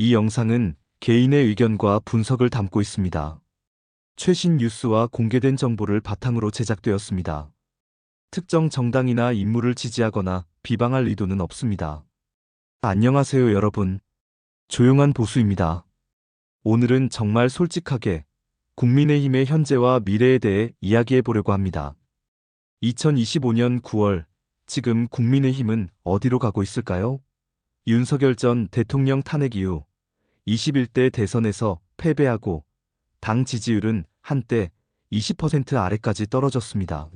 이 영상은 개인의 의견과 분석을 담고 있습니다. 최신 뉴스와 공개된 정보를 바탕으로 제작되었습니다. 특정 정당이나 인물을 지지하거나 비방할 의도는 없습니다. 안녕하세요, 여러분. 조용한 보수입니다. 오늘은 정말 솔직하게 국민의힘의 현재와 미래에 대해 이야기해 보려고 합니다. 2025년 9월, 지금 국민의힘은 어디로 가고 있을까요? 윤석열 전 대통령 탄핵 이후 21대 대선에서 패배하고 당 지지율은 한때 20% 아래까지 떨어졌습니다.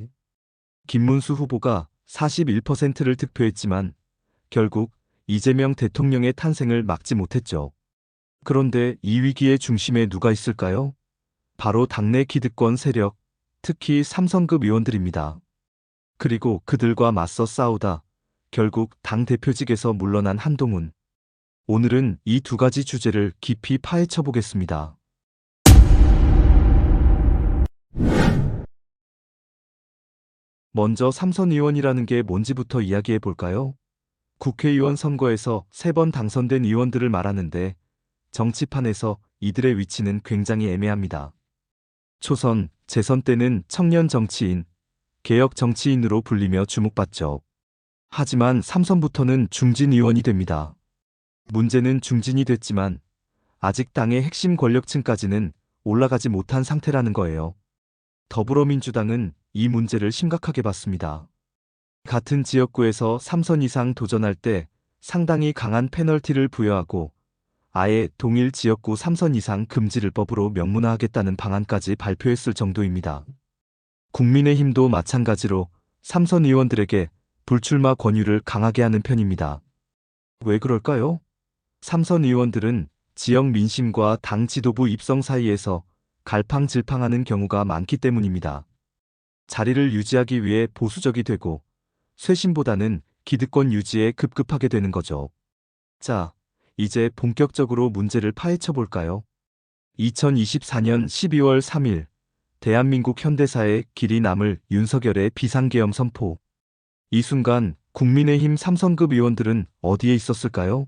김문수 후보가 41%를 득표했지만 결국 이재명 대통령의 탄생을 막지 못했죠. 그런데 이 위기의 중심에 누가 있을까요? 바로 당내 기득권 세력, 특히 삼성급 의원들입니다. 그리고 그들과 맞서 싸우다 결국 당 대표직에서 물러난 한동훈. 오늘은 이 두 가지 주제를 깊이 파헤쳐 보겠습니다. 먼저 삼선 의원이라는 게 뭔지부터 이야기해 볼까요? 국회의원 선거에서 세 번 당선된 의원들을 말하는데 정치판에서 이들의 위치는 굉장히 애매합니다. 초선, 재선 때는 청년 정치인, 개혁 정치인으로 불리며 주목받죠. 하지만 삼선부터는 중진 의원이 됩니다. 문제는 중진이 됐지만 아직 당의 핵심 권력층까지는 올라가지 못한 상태라는 거예요. 더불어민주당은 이 문제를 심각하게 봤습니다. 같은 지역구에서 3선 이상 도전할 때 상당히 강한 페널티를 부여하고 아예 동일 지역구 3선 이상 금지를 법으로 명문화하겠다는 방안까지 발표했을 정도입니다. 국민의힘도 마찬가지로 3선 의원들에게 불출마 권유를 강하게 하는 편입니다. 왜 그럴까요? 3선 의원들은 지역 민심과 당 지도부 입성 사이에서 갈팡질팡하는 경우가 많기 때문입니다. 자리를 유지하기 위해 보수적이 되고 쇄신보다는 기득권 유지에 급급하게 되는 거죠. 자, 이제 본격적으로 문제를 파헤쳐 볼까요? 2024년 12월 3일 대한민국 현대사의 길이 남을 윤석열의 비상계엄 선포. 이 순간 국민의힘 삼선급 의원들은 어디에 있었을까요?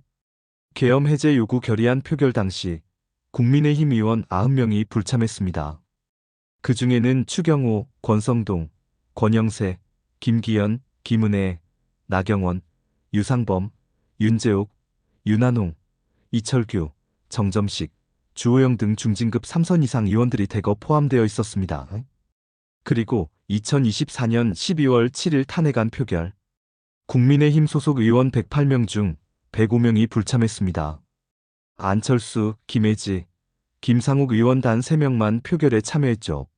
계엄 해제 요구 결의안 표결 당시 국민의힘 의원 90명이 불참했습니다. 그 중에는 추경호, 권성동, 권영세, 김기현, 김은혜, 나경원, 유상범, 윤재옥, 윤한홍, 이철규, 정점식, 주호영 등 중진급 3선 이상 의원들이 대거 포함되어 있었습니다. 그리고 2024년 12월 7일 탄핵안 표결. 국민의힘 소속 의원 108명 중 105명이 불참했습니다. 안철수, 김혜지, 김상욱 의원 단 3명만 표결에 참여했죠.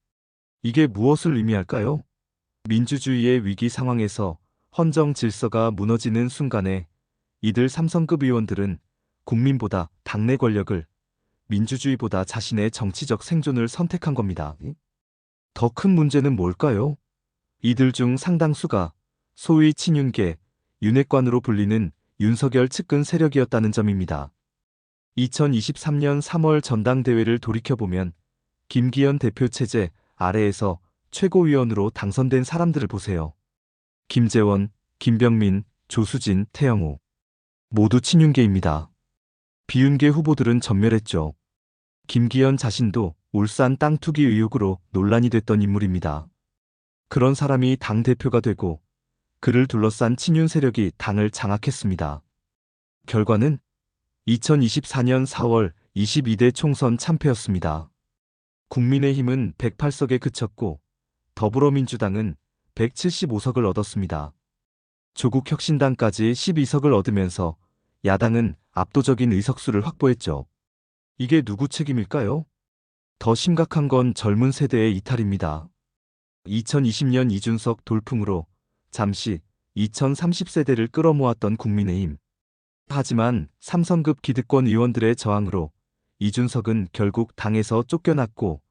이게 무엇을 의미할까요? 민주주의의 위기 상황에서 헌정 질서가 무너지는 순간에 이들 삼성급 의원들은 국민보다 당내 권력을 민주주의보다 자신의 정치적 생존을 선택한 겁니다. 더 큰 문제는 뭘까요? 이들 중 상당수가 소위 친윤계, 윤핵관으로 불리는 윤석열 측근 세력이었다는 점입니다. 2023년 3월 전당대회를 돌이켜보면 김기현 대표 체제 아래에서 최고위원으로 당선된 사람들을 보세요. 김재원, 김병민, 조수진, 태영호. 모두 친윤계입니다. 비윤계 후보들은 전멸했죠. 김기현 자신도 울산 땅 투기 의혹으로 논란이 됐던 인물입니다. 그런 사람이 당대표가 되고 그를 둘러싼 친윤 세력이 당을 장악했습니다. 결과는 2024년 4월 22대 총선 참패였습니다. 국민의힘은 108석에 그쳤고 더불어민주당은 175석을 얻었습니다. 조국 혁신당까지 12석을 얻으면서 야당은 압도적인 의석수를 확보했죠. 이게 누구 책임일까요? 더 심각한 건 젊은 세대의 이탈입니다. 2020년 이준석 돌풍으로 잠시 2030세대를 끌어모았던 국민의힘. 하지만 삼성급 기득권 의원들의 저항으로 이준석은 결국 당에서 쫓겨났고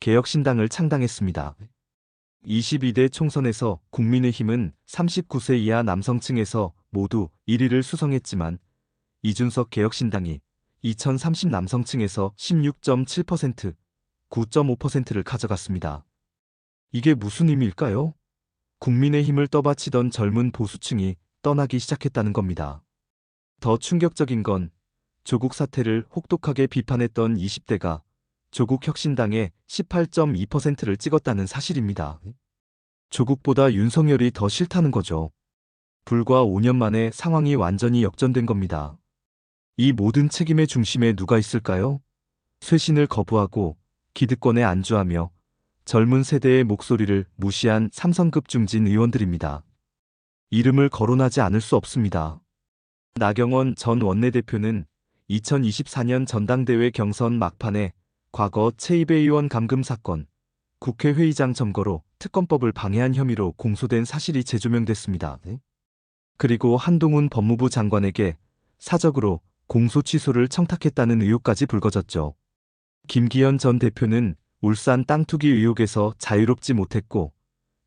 개혁신당을 창당했습니다. 22대 총선에서 국민의힘은 39세 이하 남성층에서 모두 1위를 수성했지만 이준석 개혁신당이 2030 남성층에서 16.7%, 9.5%를 가져갔습니다. 이게 무슨 의미일까요? 국민의힘을 떠받치던 젊은 보수층이 떠나기 시작했다는 겁니다. 더 충격적인 건 조국 사태를 혹독하게 비판했던 20대가 조국 혁신당에 18.2%를 찍었다는 사실입니다. 조국보다 윤석열이 더 싫다는 거죠. 불과 5년 만에 상황이 완전히 역전된 겁니다. 이 모든 책임의 중심에 누가 있을까요? 쇄신을 거부하고 기득권에 안주하며 젊은 세대의 목소리를 무시한 삼성급 중진 의원들입니다. 이름을 거론하지 않을 수 없습니다. 나경원 전 원내대표는 2024년 전당대회 경선 막판에 과거 최이배 의원 감금 사건, 국회 회의장 점거로 특검법을 방해한 혐의로 공소된 사실이 재조명됐습니다. 그리고 한동훈 법무부 장관에게 사적으로 공소 취소를 청탁했다는 의혹까지 불거졌죠. 김기현 전 대표는 울산 땅 투기 의혹에서 자유롭지 못했고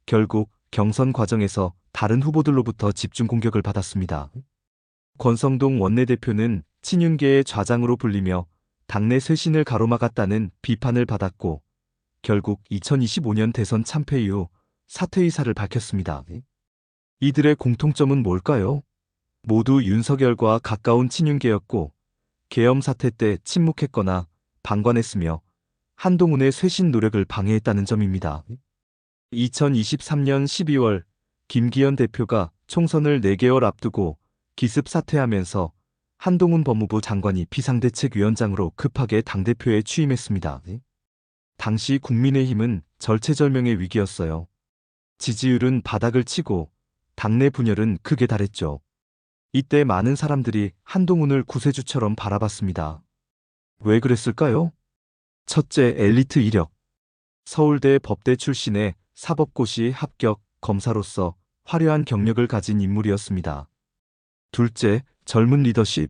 결국 경선 과정에서 다른 후보들로부터 집중 공격을 받았습니다. 권성동 원내대표는 친윤계의 좌장으로 불리며 당내 쇄신을 가로막았다는 비판을 받았고 결국 2025년 대선 참패 이후 사퇴 의사를 밝혔습니다. 이들의 공통점은 뭘까요? 모두 윤석열과 가까운 친윤계였고 계엄 사태 때 침묵했거나 방관했으며 한동훈의 쇄신 노력을 방해했다는 점입니다. 2023년 12월 김기현 대표가 총선을 4개월 앞두고 기습 사퇴하면서 한동훈 법무부 장관이 비상대책위원장으로 급하게 당대표에 취임했습니다. 당시 국민의힘은 절체절명의 위기였어요. 지지율은 바닥을 치고 당내 분열은 크게 달했죠. 이때 많은 사람들이 한동훈을 구세주처럼 바라봤습니다. 왜 그랬을까요? 첫째, 엘리트 이력. 서울대 법대 출신의 사법고시 합격 검사로서 화려한 경력을 가진 인물이었습니다. 둘째, 젊은 리더십.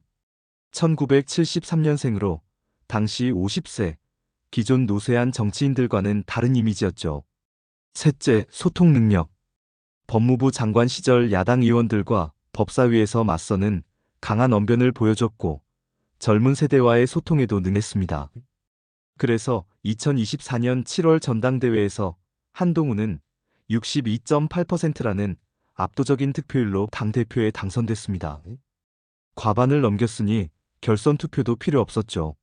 1973년생으로 당시 50세, 기존 노쇠한 정치인들과는 다른 이미지였죠. 셋째, 소통 능력. 법무부 장관 시절 야당 의원들과 법사위에서 맞서는 강한 언변을 보여줬고 젊은 세대와의 소통에도 능했습니다. 그래서 2024년 7월 전당대회에서 한동훈은 62.8%라는 압도적인 득표율로 당대표에 당선됐습니다. 과반을 넘겼으니 결선 투표도 필요 없었죠.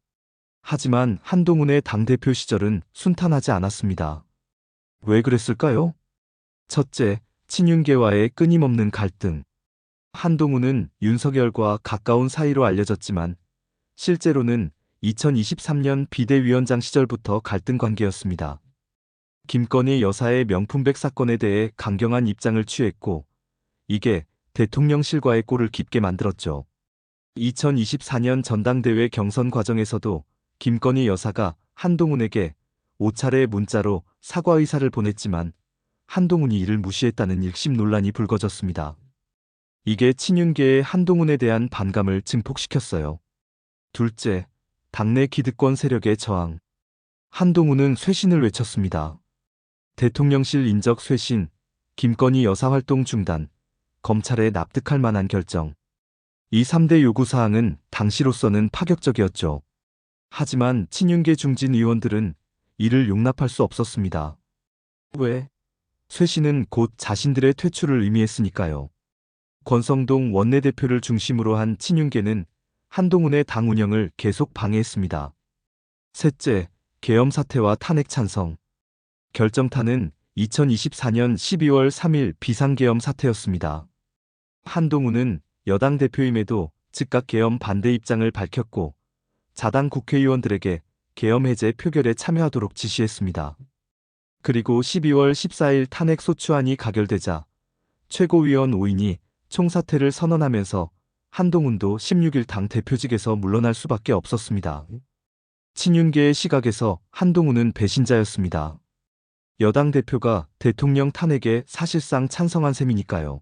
하지만 한동훈의 당대표 시절은 순탄하지 않았습니다. 왜 그랬을까요? 첫째, 친윤계와의 끊임없는 갈등. 한동훈은 윤석열과 가까운 사이로 알려졌지만 실제로는 2023년 비대위원장 시절부터 갈등 관계였습니다. 김건희 여사의 명품백 사건에 대해 강경한 입장을 취했고 이게 대통령실과의 꼴을 깊게 만들었죠. 2024년 전당대회 경선 과정에서도 김건희 여사가 한동훈에게 5차례 문자로 사과 의사를 보냈지만 한동훈이 이를 무시했다는 일심 논란이 불거졌습니다. 이게 친윤계의 한동훈에 대한 반감을 증폭시켰어요. 둘째, 당내 기득권 세력의 저항. 한동훈은 쇄신을 외쳤습니다. 대통령실 인적 쇄신, 김건희 여사 활동 중단, 검찰에 납득할 만한 결정. 이 3대 요구사항은 당시로서는 파격적이었죠. 하지만 친윤계 중진 의원들은 이를 용납할 수 없었습니다. 왜? 쇄신은 곧 자신들의 퇴출을 의미했으니까요. 권성동 원내대표를 중심으로 한 친윤계는 한동훈의 당 운영을 계속 방해했습니다. 셋째, 계엄 사태와 탄핵 찬성. 결정타는 2024년 12월 3일 비상계엄 사태였습니다. 한동훈은 여당 대표임에도 즉각 계엄 반대 입장을 밝혔고 자당 국회의원들에게 계엄 해제 표결에 참여하도록 지시했습니다. 그리고 12월 14일 탄핵 소추안이 가결되자 최고위원 5인이 총사퇴를 선언하면서 한동훈도 16일 당 대표직에서 물러날 수밖에 없었습니다. 친윤계의 시각에서 한동훈은 배신자였습니다. 여당 대표가 대통령 탄핵에 사실상 찬성한 셈이니까요.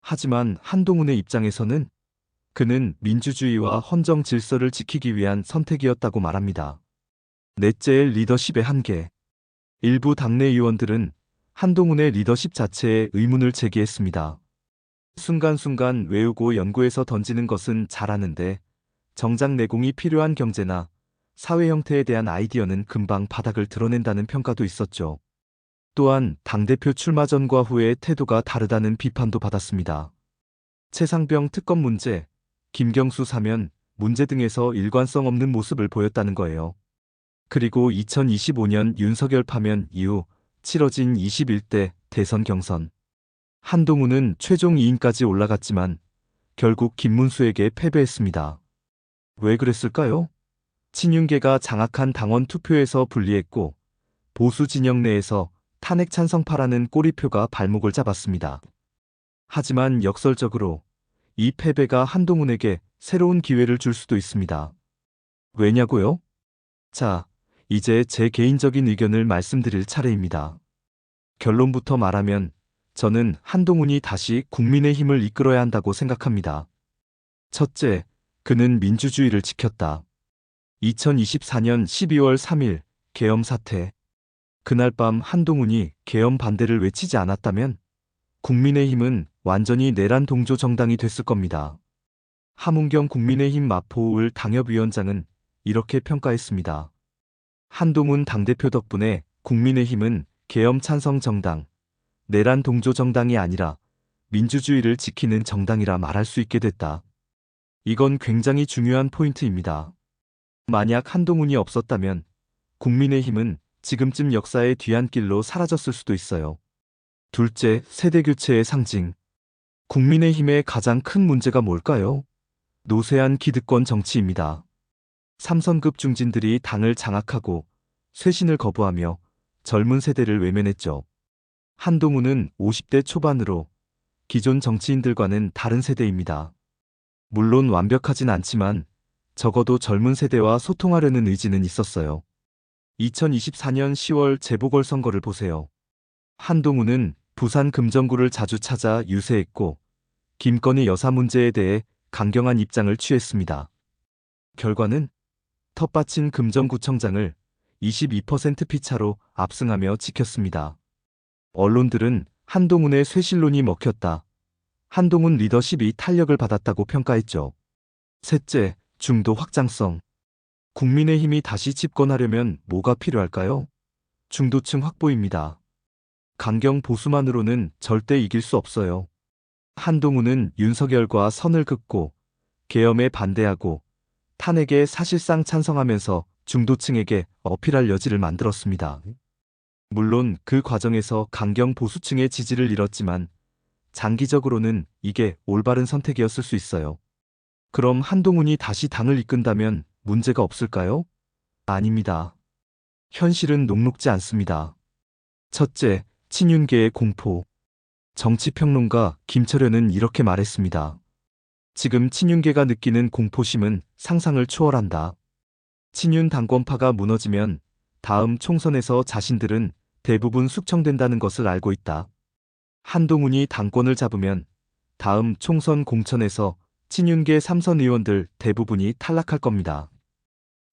하지만 한동훈의 입장에서는 그는 민주주의와 헌정 질서를 지키기 위한 선택이었다고 말합니다. 넷째 리더십의 한계. 일부 당내 의원들은 한동훈의 리더십 자체에 의문을 제기했습니다. 순간순간 외우고 연구해서 던지는 것은 잘하는데 정작 내공이 필요한 경제나 사회 형태에 대한 아이디어는 금방 바닥을 드러낸다는 평가도 있었죠. 또한 당대표 출마 전과 후의 태도가 다르다는 비판도 받았습니다. 최상병 특검 문제, 김경수 사면, 문제 등에서 일관성 없는 모습을 보였다는 거예요. 그리고 2025년 윤석열 파면 이후 치러진 21대 대선 경선. 한동훈은 최종 2인까지 올라갔지만 결국 김문수에게 패배했습니다. 왜 그랬을까요? 친윤계가 장악한 당원 투표에서 불리했고 보수 진영 내에서 탄핵 찬성파라는 꼬리표가 발목을 잡았습니다. 하지만 역설적으로 이 패배가 한동훈에게 새로운 기회를 줄 수도 있습니다. 왜냐고요? 자, 이제 제 개인적인 의견을 말씀드릴 차례입니다. 결론부터 말하면 저는 한동훈이 다시 국민의 힘을 이끌어야 한다고 생각합니다. 첫째, 그는 민주주의를 지켰다. 2024년 12월 3일 계엄 사태. 그날 밤 한동훈이 계엄 반대를 외치지 않았다면 국민의힘은 완전히 내란 동조 정당이 됐을 겁니다. 함은경 국민의힘 마포울 당협위원장은 이렇게 평가했습니다. 한동훈 당대표 덕분에 국민의힘은 계엄 찬성 정당, 내란 동조 정당이 아니라 민주주의를 지키는 정당이라 말할 수 있게 됐다. 이건 굉장히 중요한 포인트입니다. 만약 한동훈이 없었다면 국민의힘은 지금쯤 역사의 뒤안길로 사라졌을 수도 있어요. 둘째, 세대교체의 상징. 국민의힘의 가장 큰 문제가 뭘까요? 노세한 기득권 정치입니다. 삼선급 중진들이 당을 장악하고 쇄신을 거부하며 젊은 세대를 외면했죠. 한동훈은 50대 초반으로 기존 정치인들과는 다른 세대입니다. 물론 완벽하진 않지만 적어도 젊은 세대와 소통하려는 의지는 있었어요. 2024년 10월 재보궐선거를 보세요. 한동훈은 부산 금정구를 자주 찾아 유세했고 김건희 여사 문제에 대해 강경한 입장을 취했습니다. 결과는 텃밭인 금정구청장을 22% 피차로 압승하며 지켰습니다. 언론들은 한동훈의 쇄신론이 먹혔다. 한동훈 리더십이 탄력을 받았다고 평가했죠. 셋째, 중도 확장성. 국민의힘이 다시 집권하려면 뭐가 필요할까요? 중도층 확보입니다. 강경 보수만으로는 절대 이길 수 없어요. 한동훈은 윤석열과 선을 긋고 계엄에 반대하고 탄핵에 사실상 찬성하면서 중도층에게 어필할 여지를 만들었습니다. 물론 그 과정에서 강경 보수층의 지지를 잃었지만 장기적으로는 이게 올바른 선택이었을 수 있어요. 그럼 한동훈이 다시 당을 이끈다면 문제가 없을까요? 아닙니다. 현실은 녹록지 않습니다. 첫째, 친윤계의 공포. 정치평론가 김철현은 이렇게 말했습니다. 지금 친윤계가 느끼는 공포심은 상상을 초월한다. 친윤 당권파가 무너지면 다음 총선에서 자신들은 대부분 숙청된다는 것을 알고 있다. 한동훈이 당권을 잡으면 다음 총선 공천에서 친윤계 삼선 의원들 대부분이 탈락할 겁니다.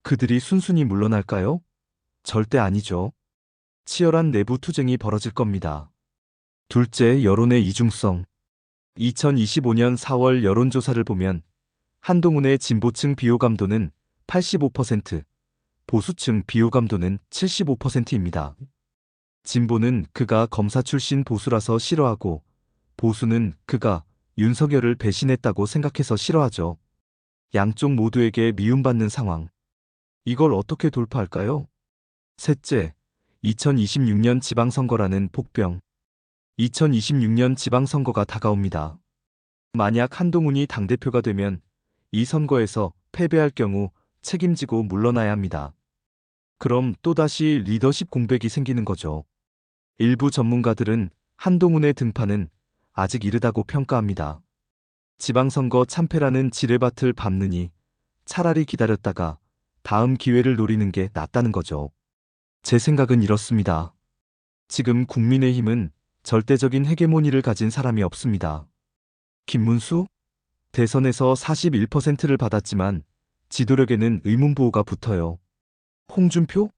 그들이 순순히 물러날까요? 절대 아니죠. 치열한 내부 투쟁이 벌어질 겁니다. 둘째, 여론의 이중성. 2025년 4월 여론조사를 보면 한동훈의 진보층 비호감도는 85%, 보수층 비호감도는 75%입니다. 진보는 그가 검사 출신 보수라서 싫어하고 보수는 그가 윤석열을 배신했다고 생각해서 싫어하죠. 양쪽 모두에게 미움받는 상황. 이걸 어떻게 돌파할까요? 셋째, 2026년 지방선거라는 복병. 2026년 지방선거가 다가옵니다. 만약 한동훈이 당대표가 되면 이 선거에서 패배할 경우 책임지고 물러나야 합니다. 그럼 또다시 리더십 공백이 생기는 거죠. 일부 전문가들은 한동훈의 등판은 아직 이르다고 평가합니다. 지방선거 참패라는 지뢰밭을 밟느니 차라리 기다렸다가 다음 기회를 노리는 게 낫다는 거죠. 제 생각은 이렇습니다. 지금 국민의힘은 절대적인 헤게모니를 가진 사람이 없습니다. 김문수? 대선에서 41%를 받았지만 지도력에는 의문부호가 붙어요. 홍준표?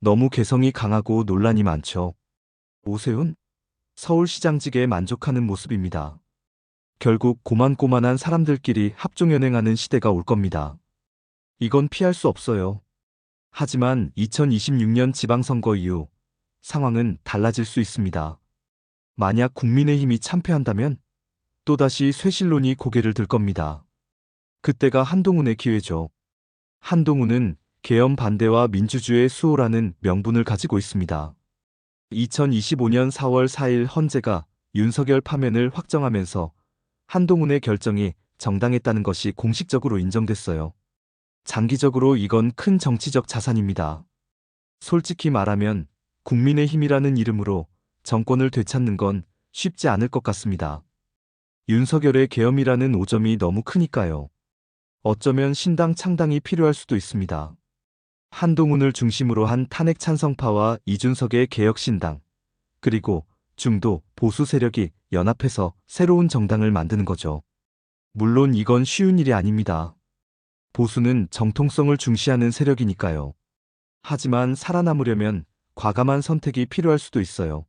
너무 개성이 강하고 논란이 많죠. 오세훈? 서울시장직에 만족하는 모습입니다. 결국 고만고만한 사람들끼리 합종연행하는 시대가 올 겁니다. 이건 피할 수 없어요. 하지만 2026년 지방선거 이후 상황은 달라질 수 있습니다. 만약 국민의힘이 참패한다면 또다시 쇄신론이 고개를 들 겁니다. 그때가 한동훈의 기회죠. 한동훈은 계엄 반대와 민주주의의 수호라는 명분을 가지고 있습니다. 2025년 4월 4일 헌재가 윤석열 파면을 확정하면서 한동훈의 결정이 정당했다는 것이 공식적으로 인정됐어요. 장기적으로 이건 큰 정치적 자산입니다. 솔직히 말하면 국민의 힘이라는 이름으로 정권을 되찾는 건 쉽지 않을 것 같습니다. 윤석열의 계엄이라는 오점이 너무 크니까요. 어쩌면 신당 창당이 필요할 수도 있습니다. 한동훈을 중심으로 한 탄핵 찬성파와 이준석의 개혁신당, 그리고 중도 보수 세력이 연합해서 새로운 정당을 만드는 거죠. 물론 이건 쉬운 일이 아닙니다. 보수는 정통성을 중시하는 세력이니까요. 하지만 살아남으려면 과감한 선택이 필요할 수도 있어요.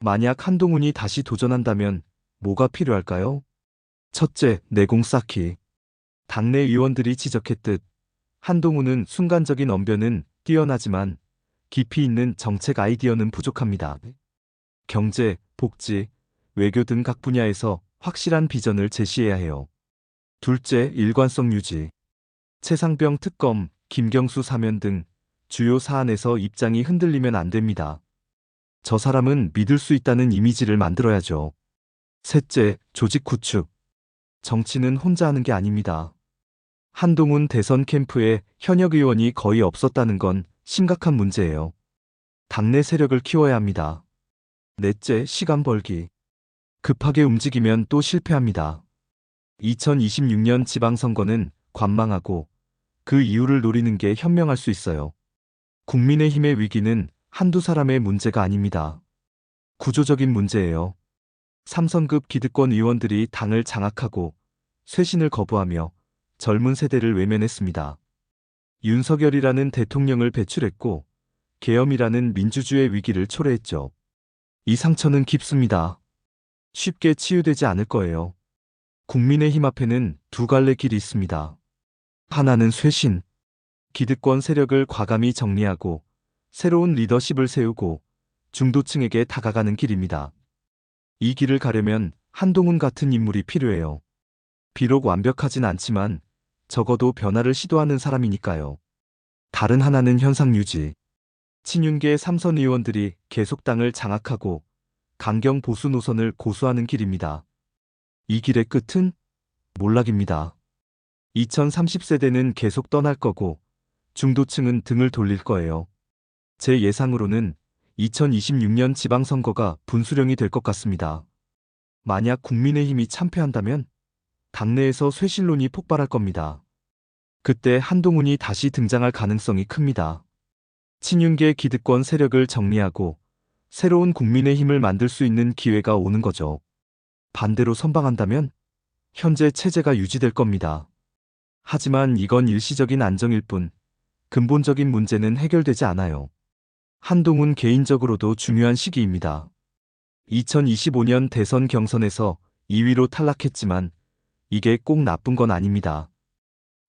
만약 한동훈이 다시 도전한다면 뭐가 필요할까요? 첫째, 내공 쌓기. 당내 의원들이 지적했듯 한동훈은 순간적인 언변은 뛰어나지만 깊이 있는 정책 아이디어는 부족합니다. 경제, 복지, 외교 등 각 분야에서 확실한 비전을 제시해야 해요. 둘째, 일관성 유지. 최상병 특검, 김경수 사면 등 주요 사안에서 입장이 흔들리면 안 됩니다. 저 사람은 믿을 수 있다는 이미지를 만들어야죠. 셋째, 조직 구축. 정치는 혼자 하는 게 아닙니다. 한동훈 대선 캠프에 현역 의원이 거의 없었다는 건 심각한 문제예요. 당내 세력을 키워야 합니다. 넷째, 시간 벌기. 급하게 움직이면 또 실패합니다. 2026년 지방선거는 관망하고 그 이유를 노리는 게 현명할 수 있어요. 국민의힘의 위기는 한두 사람의 문제가 아닙니다. 구조적인 문제예요. 삼선급 기득권 의원들이 당을 장악하고 쇄신을 거부하며 젊은 세대를 외면했습니다. 윤석열이라는 대통령을 배출했고 계엄이라는 민주주의 위기를 초래했죠. 이 상처는 깊습니다. 쉽게 치유되지 않을 거예요. 국민의힘 앞에는 두 갈래 길이 있습니다. 하나는 쇄신. 기득권 세력을 과감히 정리하고 새로운 리더십을 세우고 중도층에게 다가가는 길입니다. 이 길을 가려면 한동훈 같은 인물이 필요해요. 비록 완벽하진 않지만 적어도 변화를 시도하는 사람이니까요. 다른 하나는 현상 유지. 친윤계 삼선 의원들이 계속 당을 장악하고 강경 보수 노선을 고수하는 길입니다. 이 길의 끝은 몰락입니다. 2030세대는 계속 떠날 거고 중도층은 등을 돌릴 거예요. 제 예상으로는 2026년 지방선거가 분수령이 될 것 같습니다. 만약 국민의힘이 참패한다면 당내에서 쇄신론이 폭발할 겁니다. 그때 한동훈이 다시 등장할 가능성이 큽니다. 친윤계 기득권 세력을 정리하고 새로운 국민의 힘을 만들 수 있는 기회가 오는 거죠. 반대로 선방한다면 현재 체제가 유지될 겁니다. 하지만 이건 일시적인 안정일 뿐 근본적인 문제는 해결되지 않아요. 한동훈 개인적으로도 중요한 시기입니다. 2025년 대선 경선에서 2위로 탈락했지만 이게 꼭 나쁜 건 아닙니다.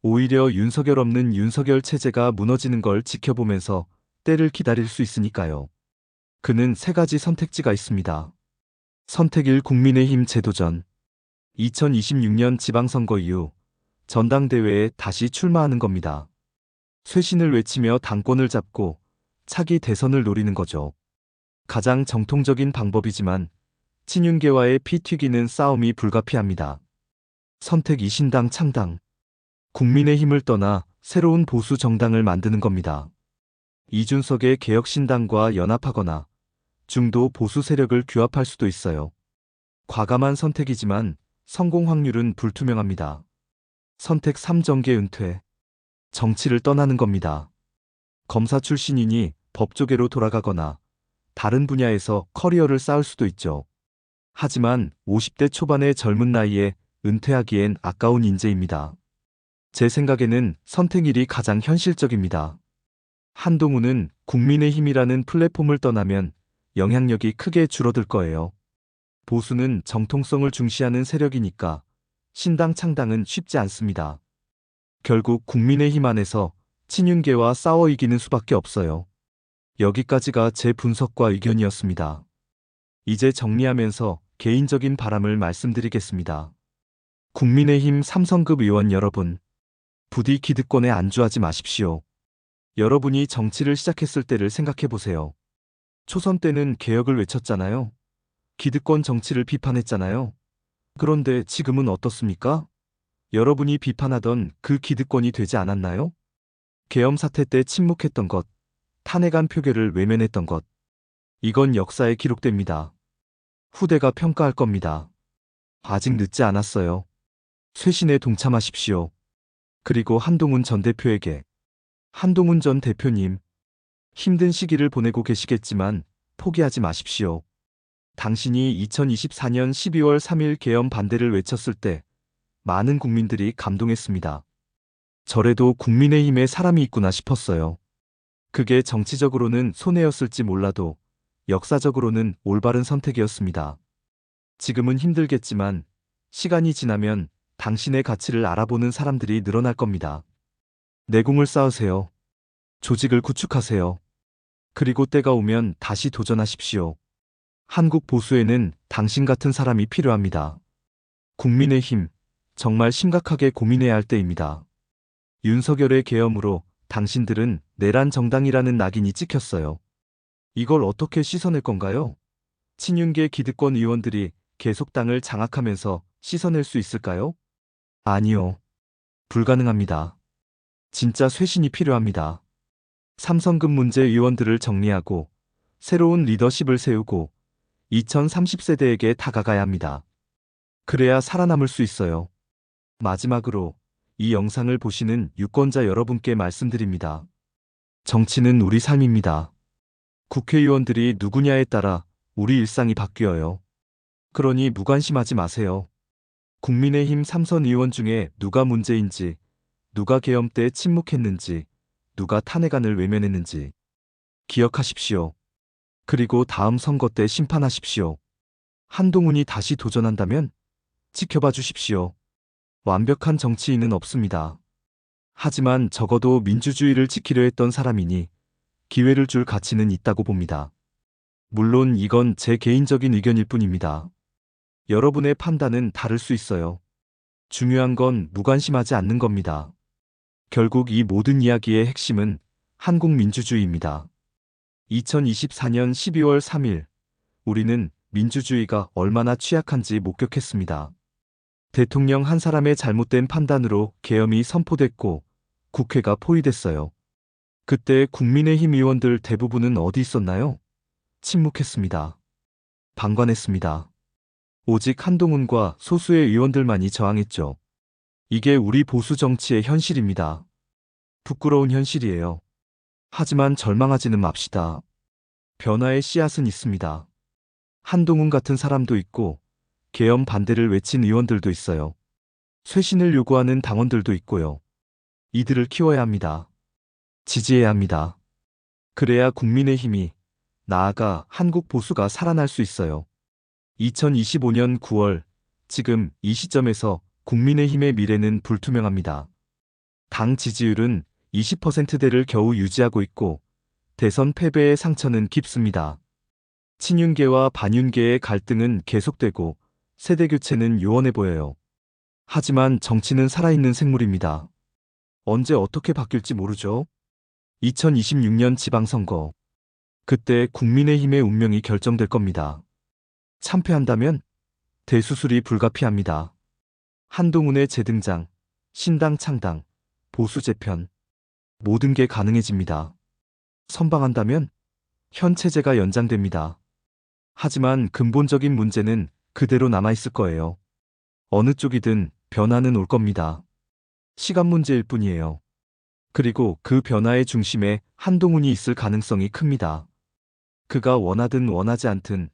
오히려 윤석열 없는 윤석열 체제가 무너지는 걸 지켜보면서 때를 기다릴 수 있으니까요. 그는 세 가지 선택지가 있습니다. 선택 1 국민의힘 재도전 2026년 지방선거 이후 전당대회에 다시 출마하는 겁니다. 쇄신을 외치며 당권을 잡고 차기 대선을 노리는 거죠. 가장 정통적인 방법이지만 친윤계와의 피 튀기는 싸움이 불가피합니다. 선택 이신당 창당. 국민의 힘을 떠나 새로운 보수 정당을 만드는 겁니다. 이준석의 개혁신당과 연합하거나 중도 보수 세력을 규합할 수도 있어요. 과감한 선택이지만 성공 확률은 불투명합니다. 선택 3정계 은퇴. 정치를 떠나는 겁니다. 검사 출신이니 법조계로 돌아가거나 다른 분야에서 커리어를 쌓을 수도 있죠. 하지만 50대 초반의 젊은 나이에 은퇴하기엔 아까운 인재입니다. 제 생각에는 선택일이 가장 현실적입니다. 한동훈은 국민의힘이라는 플랫폼을 떠나면 영향력이 크게 줄어들 거예요. 보수는 정통성을 중시하는 세력이니까 신당 창당은 쉽지 않습니다. 결국 국민의힘 안에서 친윤계와 싸워 이기는 수밖에 없어요. 여기까지가 제 분석과 의견이었습니다. 이제 정리하면서 개인적인 바람을 말씀드리겠습니다. 국민의힘 삼성급 의원 여러분, 부디 기득권에 안주하지 마십시오. 여러분이 정치를 시작했을 때를 생각해 보세요. 초선 때는 개혁을 외쳤잖아요. 기득권 정치를 비판했잖아요. 그런데 지금은 어떻습니까? 여러분이 비판하던 그 기득권이 되지 않았나요? 계엄 사태 때 침묵했던 것, 탄핵안 표결을 외면했던 것. 이건 역사에 기록됩니다. 후대가 평가할 겁니다. 아직 늦지 않았어요. 쇄신에 동참하십시오. 그리고 한동훈 전 대표에게 한동훈 전 대표님 힘든 시기를 보내고 계시겠지만 포기하지 마십시오. 당신이 2024년 12월 3일 개엄 반대를 외쳤을 때 많은 국민들이 감동했습니다. 저래도 국민의힘에 사람이 있구나 싶었어요. 그게 정치적으로는 손해였을지 몰라도 역사적으로는 올바른 선택이었습니다. 지금은 힘들겠지만 시간이 지나면 당신의 가치를 알아보는 사람들이 늘어날 겁니다. 내공을 쌓으세요. 조직을 구축하세요. 그리고 때가 오면 다시 도전하십시오. 한국 보수에는 당신 같은 사람이 필요합니다. 국민의 힘, 정말 심각하게 고민해야 할 때입니다. 윤석열의 계엄으로 당신들은 내란 정당이라는 낙인이 찍혔어요. 이걸 어떻게 씻어낼 건가요? 친윤계 기득권 의원들이 계속 당을 장악하면서 씻어낼 수 있을까요? 아니요. 불가능합니다. 진짜 쇄신이 필요합니다. 삼성급 문제 의원들을 정리하고 새로운 리더십을 세우고 2030세대에게 다가가야 합니다. 그래야 살아남을 수 있어요. 마지막으로 이 영상을 보시는 유권자 여러분께 말씀드립니다. 정치는 우리 삶입니다. 국회의원들이 누구냐에 따라 우리 일상이 바뀌어요. 그러니 무관심하지 마세요. 국민의힘 삼선 의원 중에 누가 문제인지, 누가 계엄 때 침묵했는지, 누가 탄핵안을 외면했는지 기억하십시오. 그리고 다음 선거 때 심판하십시오. 한동훈이 다시 도전한다면 지켜봐 주십시오. 완벽한 정치인은 없습니다. 하지만 적어도 민주주의를 지키려 했던 사람이니 기회를 줄 가치는 있다고 봅니다. 물론 이건 제 개인적인 의견일 뿐입니다. 여러분의 판단은 다를 수 있어요. 중요한 건 무관심하지 않는 겁니다. 결국 이 모든 이야기의 핵심은 한국 민주주의입니다. 2024년 12월 3일, 우리는 민주주의가 얼마나 취약한지 목격했습니다. 대통령 한 사람의 잘못된 판단으로 계엄이 선포됐고 국회가 포위됐어요. 그때 국민의힘 의원들 대부분은 어디 있었나요? 침묵했습니다. 방관했습니다. 오직 한동훈과 소수의 의원들만이 저항했죠. 이게 우리 보수 정치의 현실입니다. 부끄러운 현실이에요. 하지만 절망하지는 맙시다. 변화의 씨앗은 있습니다. 한동훈 같은 사람도 있고 계엄 반대를 외친 의원들도 있어요. 쇄신을 요구하는 당원들도 있고요. 이들을 키워야 합니다. 지지해야 합니다. 그래야 국민의 힘이 나아가 한국 보수가 살아날 수 있어요. 2025년 9월 지금 이 시점에서 국민의힘의 미래는 불투명합니다. 당 지지율은 20%대를 겨우 유지하고 있고 대선 패배의 상처는 깊습니다. 친윤계와 반윤계의 갈등은 계속되고 세대 교체는 요원해 보여요. 하지만 정치는 살아있는 생물입니다. 언제 어떻게 바뀔지 모르죠. 2026년 지방선거. 그때 국민의힘의 운명이 결정될 겁니다. 참패한다면 대수술이 불가피합니다. 한동훈의 재등장, 신당 창당, 보수 재편. 모든 게 가능해집니다. 선방한다면 현 체제가 연장됩니다. 하지만 근본적인 문제는 그대로 남아있을 거예요. 어느 쪽이든 변화는 올 겁니다. 시간 문제일 뿐이에요. 그리고 그 변화의 중심에 한동훈이 있을 가능성이 큽니다. 그가 원하든 원하지 않든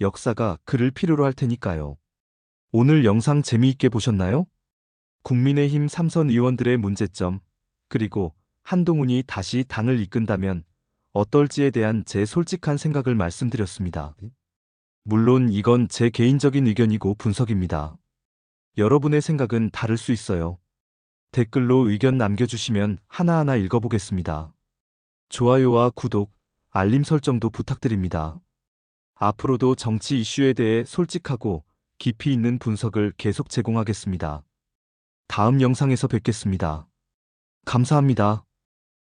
역사가 그를 필요로 할 테니까요. 오늘 영상 재미있게 보셨나요? 국민의힘 삼선 의원들의 문제점, 그리고 한동훈이 다시 당을 이끈다면 어떨지에 대한 제 솔직한 생각을 말씀드렸습니다. 물론 이건 제 개인적인 의견이고 분석입니다. 여러분의 생각은 다를 수 있어요. 댓글로 의견 남겨주시면 하나하나 읽어보겠습니다. 좋아요와 구독, 알림 설정도 부탁드립니다. 앞으로도 정치 이슈에 대해 솔직하고 깊이 있는 분석을 계속 제공하겠습니다. 다음 영상에서 뵙겠습니다. 감사합니다.